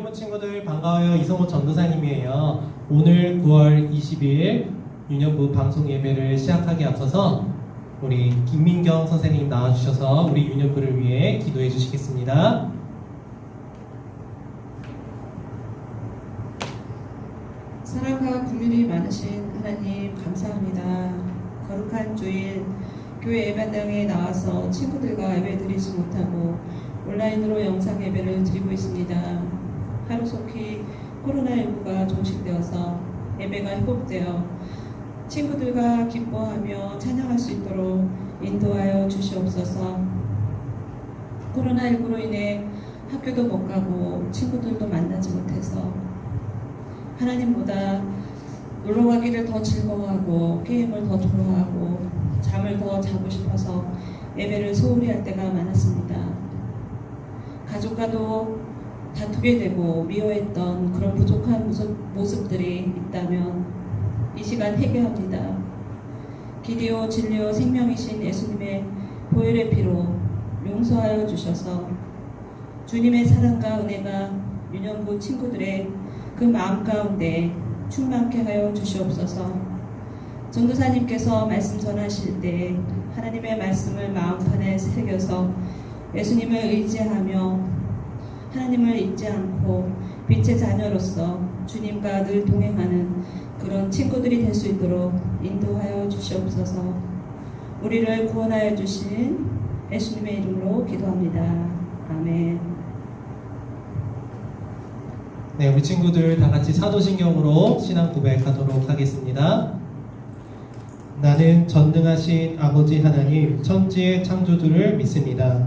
유년부 친구들 반가워요. 이성호 전도사님이에요. 오늘 9월 20일 유년부 방송 예배를 시작하기 앞서서 우리 김민경 선생님 나와주셔서 우리 유년부를 위해 기도해 주시겠습니다. 사랑과 국률이 많으신 하나님 감사합니다. 거룩한 주일 교회 예배당에 나와서 친구들과 예배 드리지 못하고 온라인으로 영상 예배를 드리고 있습니다. 하루속히 코로나19가 종식되어서 예배가 회복되어 친구들과 기뻐하며 찬양할 수 있도록 인도하여 주시옵소서. 코로나19로 인해 학교도 못 가고 친구들도 만나지 못해서 하나님보다 놀러 가기를 더 즐거워하고 게임을 더 좋아하고 잠을 더 자고 싶어서 예배를 소홀히 할 때가 많았습니다. 가족과도 다투게 되고 미워했던 그런 부족한 모습, 모습들이 있다면 이 시간 해결합니다. 길이요 진리요 생명이신 예수님의 보혈의 피로 용서하여 주셔서 주님의 사랑과 은혜가 유년부 친구들의 그 마음 가운데 충만케 하여 주시옵소서. 전도사님께서 말씀 전하실 때 하나님의 말씀을 마음판에 새겨서 예수님을 의지하며 하나님을 잊지 않고 빛의 자녀로서 주님과 늘 동행하는 그런 친구들이 될 수 있도록 인도하여 주시옵소서. 우리를 구원하여 주신 예수님의 이름으로 기도합니다. 아멘. 네, 우리 친구들 다 같이 사도신경으로 신앙 고백하도록 하겠습니다. 나는 전능하신 아버지 하나님 천지의 창조주를 믿습니다.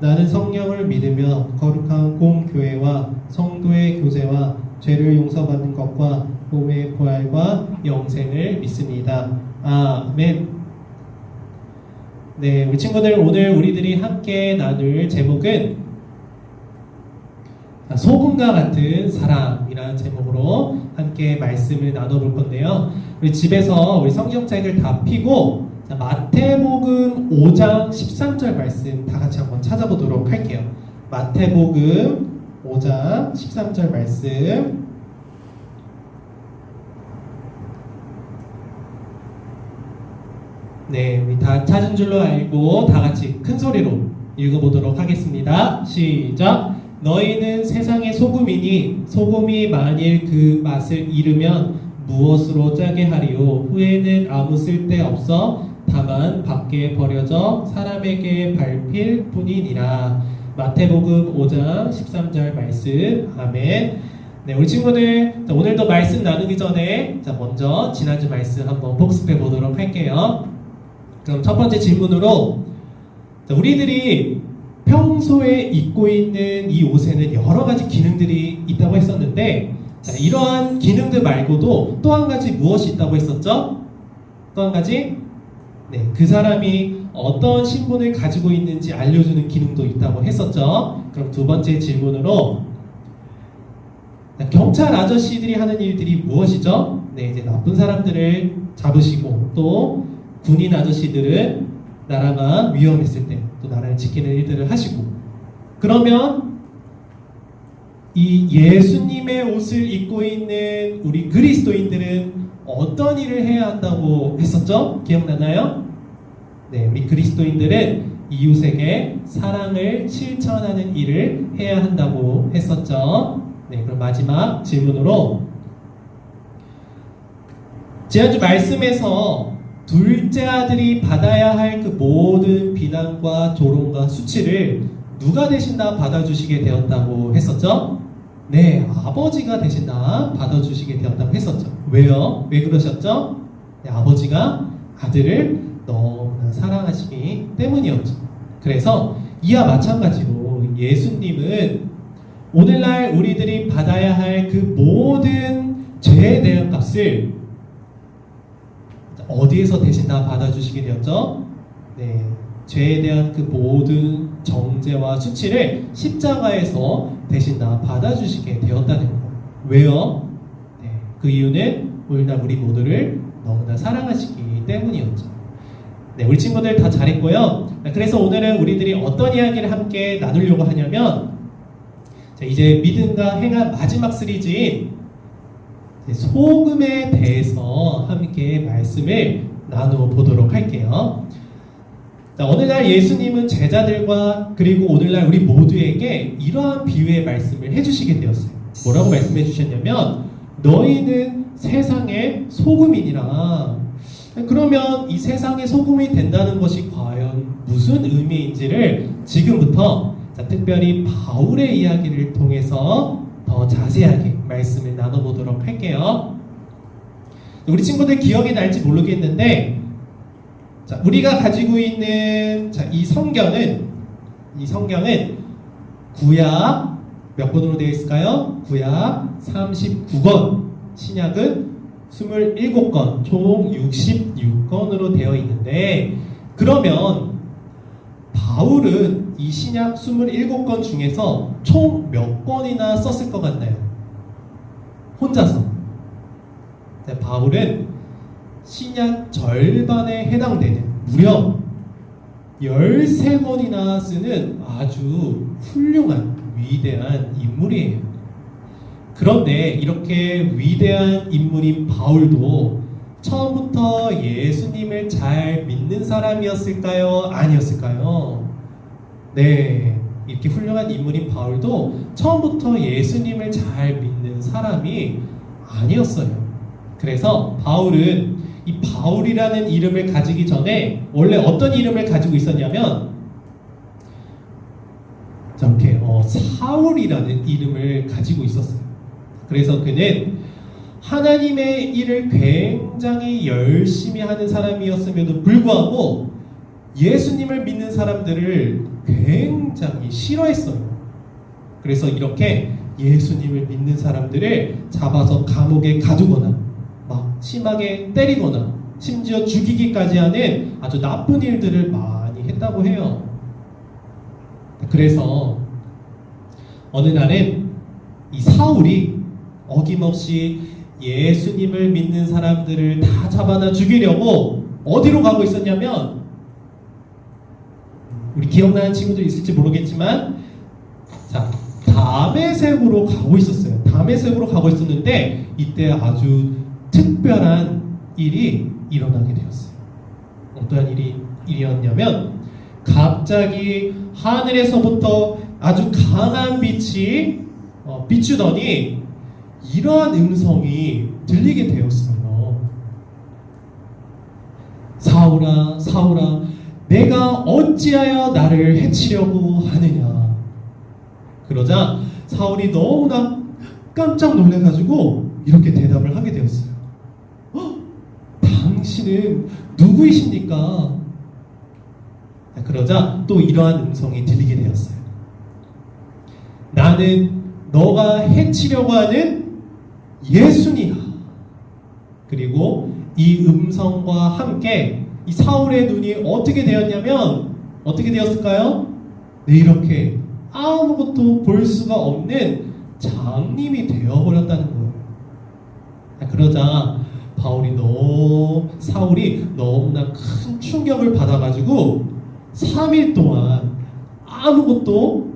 나는 성령을 믿으며 거룩한 공교회와 성도의 교제와 죄를 용서받는 것과 몸의 부활과 영생을 믿습니다. 아멘. 네, 우리 친구들 오늘 우리들이 함께 나눌 제목은 소금과 같은 사랑이라는 제목으로 함께 말씀을 나눠볼 건데요. 우리 집에서 우리 성경책을 다 펴고 자, 마태복음 5장 13절 말씀 다 같이 한번 찾아보도록 할게요. 마태복음 5장 13절 말씀. 네, 우리 다 찾은 줄로 알고 다 같이 큰 소리로 읽어보도록 하겠습니다. 시작. 너희는 세상의 소금이니 소금이 만일 그 맛을 잃으면 무엇으로 짜게 하리요? 후에는 아무 쓸데 없어 다만 밖에 버려져 사람에게 밟힐 뿐이니라. 마태복음 5장 13절 말씀. 아멘. 네, 우리 친구들 자, 오늘도 말씀 나누기 전에 자, 먼저 지난주 말씀 한번 복습해 보도록 할게요. 그럼 첫 번째 질문으로 자, 우리들이 평소에 입고 있는 이 옷에는 여러 가지 기능들이 있다고 했었는데 자, 이러한 기능들 말고도 또 한 가지 무엇이 있다고 했었죠? 또 한 가지 네, 그 사람이 어떤 신분을 가지고 있는지 알려주는 기능도 있다고 했었죠. 그럼 두 번째 질문으로 자, 경찰 아저씨들이 하는 일들이 무엇이죠? 네, 이제 나쁜 사람들을 잡으시고 또 군인 아저씨들은 나라가 위험했을 때 또 나라를 지키는 일들을 하시고 그러면 이 예수님의 옷을 입고 있는 우리 그리스도인들은 어떤 일을 해야 한다고 했었죠? 기억나나요? 네, 우리 그리스도인들은 이웃에게 사랑을 실천하는 일을 해야 한다고 했었죠. 네, 그럼 마지막 질문으로 지난주 말씀에서 둘째 아들이 받아야 할 그 모든 비난과 조롱과 수치를 누가 대신 다 받아주시게 되었다고 했었죠? 네, 아버지가 대신 다 받아주시게 되었다고 했었죠. 왜요? 왜 그러셨죠? 네, 아버지가 아들을 너무나 사랑하시기 때문이었죠. 그래서 이와 마찬가지로 예수님은 오늘날 우리들이 받아야 할 그 모든 죄에 대한 값을 어디에서 대신 다 받아주시게 되었죠? 네, 죄에 대한 그 모든 정죄와 수치를 십자가에서 대신 다 받아주시게 되었다는 거. 왜요? 네, 그 이유는 오늘날 우리 모두를 너무나 사랑하시기 때문이었죠. 네, 우리 친구들 다 잘했고요. 네, 그래서 오늘은 우리들이 어떤 이야기를 함께 나누려고 하냐면, 자, 이제 믿음과 행한 마지막 시리즈인 소금에 대해서 함께 말씀을 나누어 보도록 할게요. 자, 오늘날 예수님은 제자들과 그리고 오늘날 우리 모두에게 이러한 비유의 말씀을 해주시게 되었어요. 뭐라고 말씀해 주셨냐면, 너희는 세상의 소금이니라. 그러면 이 세상의 소금이 된다는 것이 과연 무슨 의미인지를 지금부터 자, 특별히 바울의 이야기를 통해서 더 자세하게 말씀을 나눠보도록 할게요. 우리 친구들 기억이 날지 모르겠는데, 자, 우리가 가지고 있는 자, 이 성경은 이 성경은 구약 몇 권으로 되어 있을까요? 구약 39권, 신약은 27권, 총 66권으로 되어 있는데 그러면 바울은 이 신약 27권 중에서 총몇 권이나 썼을 것 같나요? 혼자서. 네, 바울은 신약 절반에 해당되는 무려 13권이나 쓰는 아주 훌륭한 위대한 인물이에요. 그런데 이렇게 위대한 인물인 바울도 처음부터 예수님을 잘 믿는 사람이었을까요? 아니었을까요? 네. 이렇게 훌륭한 인물인 바울도 처음부터 예수님을 잘 믿는 사람이 아니었어요. 그래서 바울은 이 바울이라는 이름을 가지기 전에 원래 어떤 이름을 가지고 있었냐면 저렇게 어, 사울이라는 이름을 가지고 있었어요. 그래서 그는 하나님의 일을 굉장히 열심히 하는 사람이었음에도 불구하고 예수님을 믿는 사람들을 굉장히 싫어했어요. 그래서 이렇게 예수님을 믿는 사람들을 잡아서 감옥에 가두거나 막 심하게 때리거나 심지어 죽이기까지 하는 아주 나쁜 일들을 많이 했다고 해요. 그래서 어느 날은 이 사울이 어김없이 예수님을 믿는 사람들을 다 잡아다 죽이려고 어디로 가고 있었냐면 우리 기억나는 친구들 있을지 모르겠지만 자 담에색으로 가고 있었어요. 담에색으로 가고 있었는데 이때 아주 특별한 일이 일어나게 되었어요. 어떠한 일이 일이었냐면 갑자기 하늘에서부터 아주 강한 빛이 어, 비추더니 이러한 음성이 들리게 되었어요. 사울아, 사울아, 내가 어찌하여 나를 해치려고 하느냐. 그러자 사울이 너무나 깜짝 놀래가지고 이렇게 대답을 하게 되었어요. "어? 당신은 누구이십니까? 그러자 또 이러한 음성이 들리게 되었어요. 나는 너가 해치려고 하는 예수니라. 그리고 이 음성과 함께 이 사울의 눈이 어떻게 되었냐면 어떻게 되었을까요? 네, 이렇게 아무것도 볼 수가 없는 장님이 되어버렸다는 거예요. 아, 그러자 바울이 너무 사울이 너무나 큰 충격을 받아가지고 3일 동안 아무것도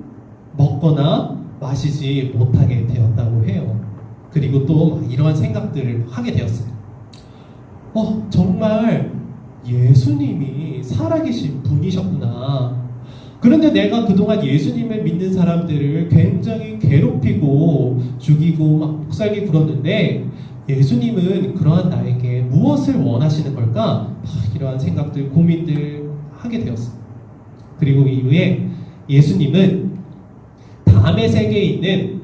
먹거나 마시지 못하게 되었다고 해요. 그리고 또막 이러한 생각들을 하게 되었어요. 어, 정말 예수님이 살아계신 분이셨구나. 그런데 내가 그동안 예수님을 믿는 사람들을 굉장히 괴롭히고 죽이고 막 목살기 굴었는데 예수님은 그러한 나에게 무엇을 원하시는 걸까? 막 이러한 생각들, 고민들 하게 되었어요. 그리고 이후에 예수님은 담의 세계에 있는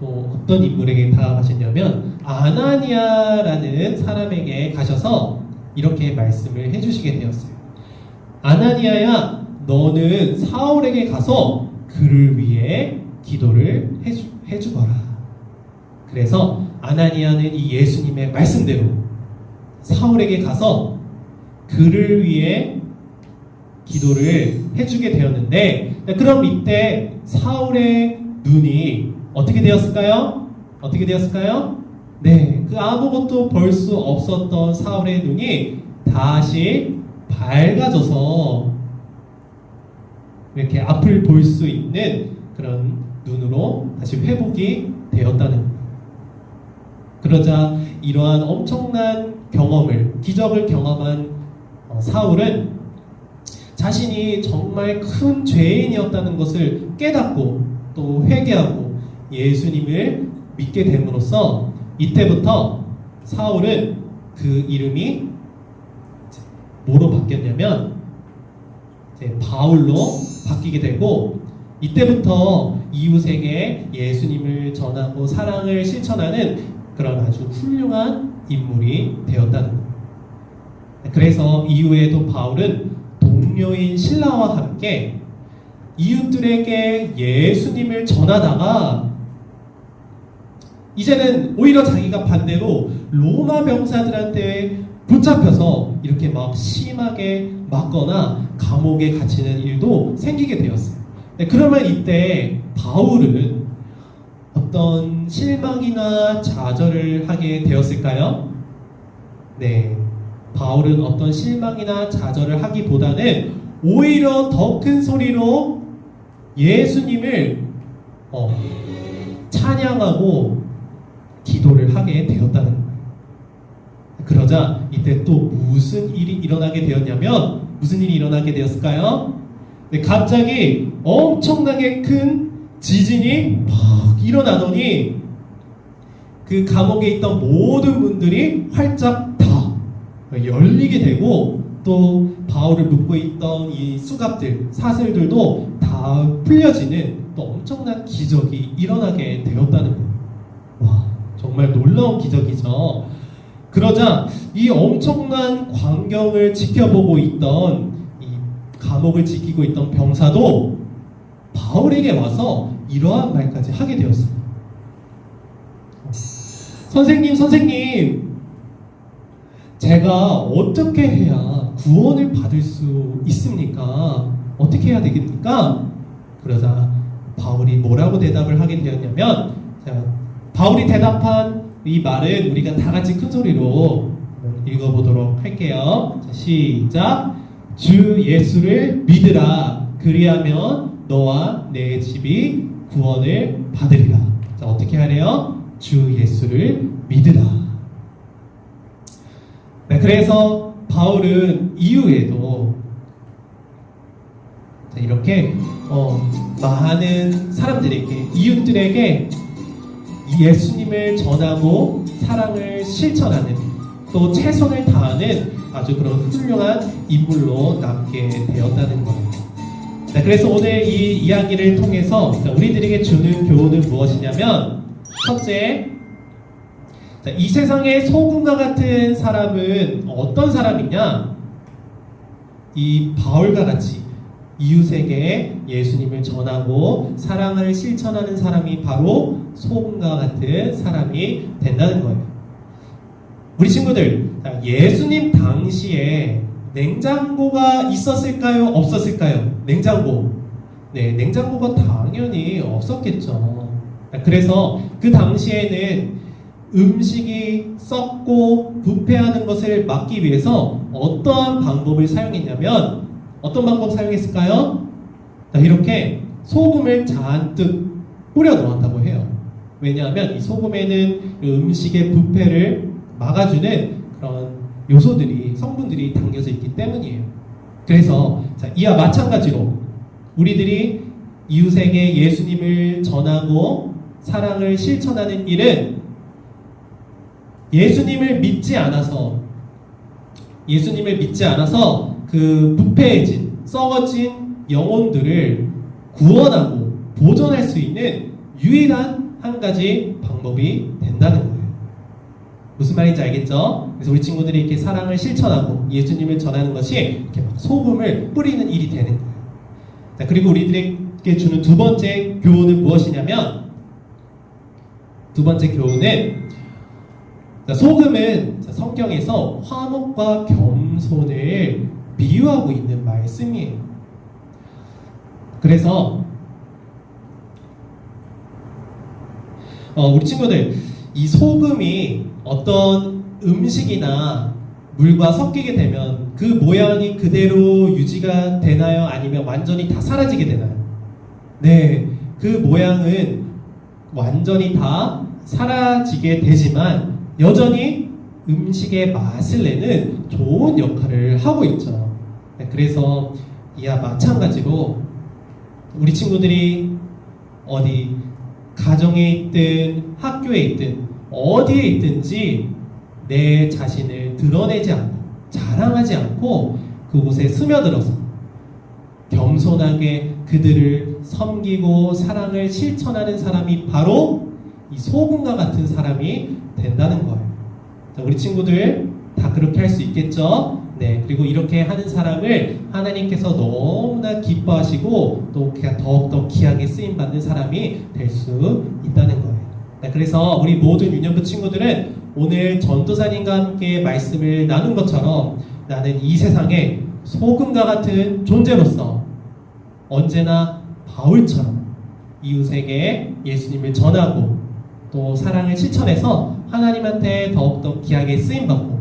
또 어떤 인물에게 다가가셨냐면 아나니아라는 사람에게 가셔서 이렇게 말씀을 해주시게 되었어요. 아나니아야, 너는 사울에게 가서 그를 위해 기도를 해주, 해주거라. 그래서 아나니아는 이 예수님의 말씀대로 사울에게 가서 그를 위해 기도를 해주게 되었는데 그럼 이때 사울의 눈이 어떻게 되었을까요? 어떻게 되었을까요? 네, 그 아무것도 볼 수 없었던 사울의 눈이 다시 밝아져서 이렇게 앞을 볼 수 있는 그런 눈으로 다시 회복이 되었다는. 그러자 이러한 엄청난 경험을 기적을 경험한 어, 사울은 자신이 정말 큰 죄인이었다는 것을 깨닫고 또 회개하고 예수님을 믿게 됨으로써 이때부터 사울은 그 이름이 뭐로 바뀌었냐면 바울로 바뀌게 되고 이때부터 이웃에게 예수님을 전하고 사랑을 실천하는 그런 아주 훌륭한 인물이 되었다는 거예요. 그래서 이후에도 바울은 동료인 신라와 함께 이웃들에게 예수님을 전하다가 이제는 오히려 자기가 반대로 로마 병사들한테 붙잡혀서 이렇게 막 심하게 맞거나 감옥에 갇히는 일도 생기게 되었어요. 네, 그러면 이때 바울은 어떤 실망이나 좌절을 하게 되었을까요? 네. 바울은 어떤 실망이나 좌절을 하기보다는 오히려 더 큰 소리로 예수님을 어, 찬양하고 기도를 하게 되었다는 거예요. 그러자 이때 또 무슨 일이 일어나게 되었냐면 무슨 일이 일어나게 되었을까요? 네, 갑자기 엄청나게 큰 지진이 팍 일어나더니 그 감옥에 있던 모든 문들이 활짝 다 열리게 되고 또 바울을 묶고 있던 이 수갑들 사슬들도 다 풀려지는 또 엄청난 기적이 일어나게 되었다는 거예요. 와 정말 놀라운 기적이죠. 그러자 이 엄청난 광경을 지켜보고 있던 이 감옥을 지키고 있던 병사도 바울에게 와서 이러한 말까지 하게 되었어요. 선생님, 선생님, 제가 어떻게 해야 구원을 받을 수 있습니까? 어떻게 해야 되겠습니까? 그러자 바울이 뭐라고 대답을 하게 되었냐면, 자, 바울이 대답한 이 말은 우리가 다 같이 큰 소리로 읽어보도록 할게요. 자, 시작. 주 예수를 믿으라. 그리하면 너와 내 집이 구원을 받으리라. 자, 어떻게 하래요? 주 예수를 믿으라. 네, 그래서 바울은 이후에도 자, 이렇게 어, 많은 사람들에게 이웃들에게 예수님을 전하고 사랑을 실천하는 또 최선을 다하는 아주 그런 훌륭한 인물로 남게 되었다는 거예요. 자, 그래서 오늘 이 이야기를 통해서 자, 우리들에게 주는 교훈은 무엇이냐면 첫째, 자, 이 세상의 소금과 같은 사람은 어떤 사람이냐? 이 바울과 같이 이웃에게 예수님을 전하고 사랑을 실천하는 사람이 바로 소금과 같은 사람이 된다는 거예요. 우리 친구들, 자, 예수님 당시에 냉장고가 있었을까요? 없었을까요? 냉장고. 네, 냉장고가 당연히 없었겠죠. 그래서 그 당시에는 음식이 썩고 부패하는 것을 막기 위해서 어떠한 방법을 사용했냐면 어떤 방법 사용했을까요? 자, 이렇게 소금을 잔뜩 뿌려 넣었다고 해요. 왜냐하면 이 소금에는 이 음식의 부패를 막아주는 그런 요소들이 성분들이 담겨져 있기 때문이에요. 그래서 자, 이와 마찬가지로 우리들이 이웃에게 예수님을 전하고 사랑을 실천하는 일은 예수님을 믿지 않아서 예수님을 믿지 않아서 그 부패해진 썩어진 영혼들을 구원하고 보존할 수 있는 유일한 한 가지 방법이 된다는 거예요. 무슨 말인지 알겠죠? 그래서 우리 친구들이 이렇게 사랑을 실천하고 예수님을 전하는 것이 이렇게 막 소금을 뿌리는 일이 되는 거예요. 자, 그리고 우리들에게 주는 두 번째 교훈은 무엇이냐면 두 번째 교훈은 자, 소금은 자, 성경에서 화목과 겸손을 비유하고 있는 말씀이에요. 그래서 어, 우리 친구들 이 소금이 어떤 음식이나 물과 섞이게 되면 그 모양이 그대로 유지가 되나요? 아니면 완전히 다 사라지게 되나요? 네, 그 모양은 완전히 다 사라지게 되지만 여전히 음식의 맛을 내는 좋은 역할을 하고 있죠. 네, 그래서 이와 마찬가지로 우리 친구들이 어디 가정에 있든 학교에 있든 어디에 있든지 내 자신을 드러내지 않고 자랑하지 않고 그곳에 스며들어서 겸손하게 그들을 섬기고 사랑을 실천하는 사람이 바로 이 소금과 같은 사람이 된다는 거예요. 자, 우리 친구들 다 그렇게 할 수 있겠죠? 네, 그리고 이렇게 하는 사람을 하나님께서 너무나 기뻐하시고 또 더욱더 귀하게 쓰임 받는 사람이 될 수 있다는 거예요. 네, 그래서 우리 모든 유년부 친구들은 오늘 전도사님과 함께 말씀을 나눈 것처럼 나는 이 세상에 소금과 같은 존재로서 언제나 바울처럼 이웃에게 예수님을 전하고 또 사랑을 실천해서 하나님한테 더욱더 귀하게 쓰임받고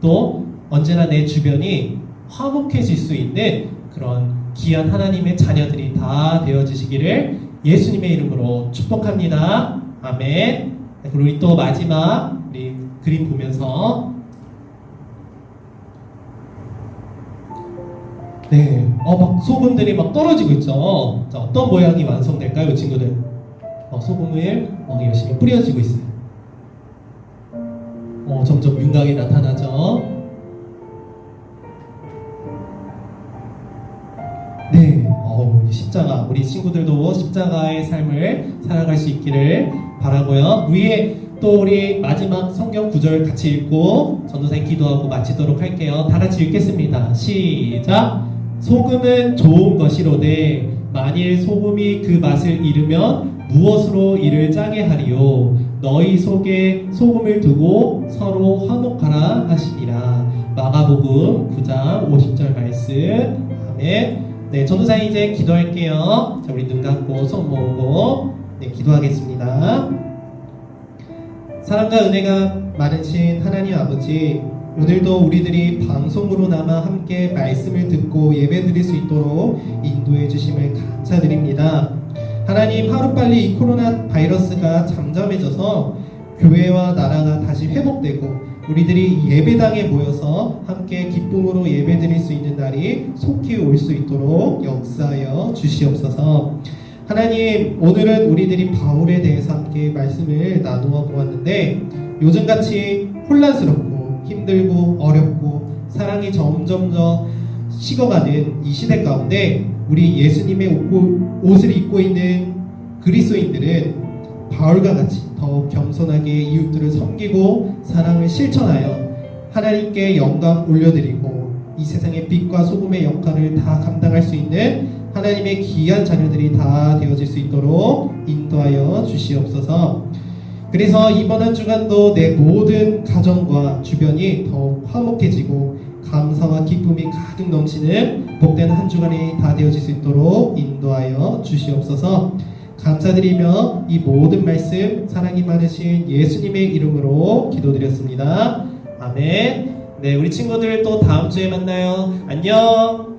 또 언제나 내 주변이 화목해질 수 있는 그런 귀한 하나님의 자녀들이 다 되어지시기를 예수님의 이름으로 축복합니다. 아멘. 네, 그리고 우리 또 마지막 우리 그림 보면서 네, 어, 막 소금들이 막 떨어지고 있죠. 자, 어떤 모양이 완성될까요, 친구들? 어, 소금을 어, 열심히 뿌려지고 있어요. 어, 점점 윤곽이 나타나죠. 우리 십자가, 우리 친구들도 십자가의 삶을 살아갈 수 있기를 바라고요. 위에 또 우리 마지막 성경 구절 같이 읽고 전도사님 기도하고 마치도록 할게요. 다 같이 읽겠습니다. 시작. 소금은 좋은 것이로되 만일 소금이 그 맛을 잃으면 무엇으로 이를 짜게 하리요 너희 속에 소금을 두고 서로 화목하라 하시니라 마가복음 9장 50절 말씀 아멘 네 전도사님 이제 기도할게요 자 우리 눈 감고 손 모으고 네 기도하겠습니다 사랑과 은혜가 많으신 하나님 아버지 오늘도 우리들이 방송으로나마 함께 말씀을 듣고 예배드릴 수 있도록 인도해 주심을 감사드립니다. 하나님 하루빨리 이 코로나 바이러스가 잠잠해져서 교회와 나라가 다시 회복되고 우리들이 예배당에 모여서 함께 기쁨으로 예배드릴 수 있는 날이 속히 올 수 있도록 역사하여 주시옵소서. 하나님 오늘은 우리들이 바울에 대해서 함께 말씀을 나누어 보았는데 요즘같이 혼란스럽고 힘들고 어렵고 사랑이 점점 더 식어가는 이 시대 가운데 우리 예수님의 옷- 옷을 입고 있는 그리스도인들은 바울과 같이 더욱 겸손하게 이웃들을 섬기고 사랑을 실천하여 하나님께 영광 올려드리고 이 세상의 빛과 소금의 역할을 다 감당할 수 있는 하나님의 귀한 자녀들이 다 되어질 수 있도록 인도하여 주시옵소서. 그래서 이번 한 주간도 내 모든 가정과 주변이 더욱 화목해지고 감사와 기쁨이 가득 넘치는 복된 한 주간이 다 되어질 수 있도록 인도하여 주시옵소서. 감사드리며 이 모든 말씀 사랑이 많으신 예수님의 이름으로 기도드렸습니다. 아멘. 네, 우리 친구들 또 다음 주에 만나요. 안녕.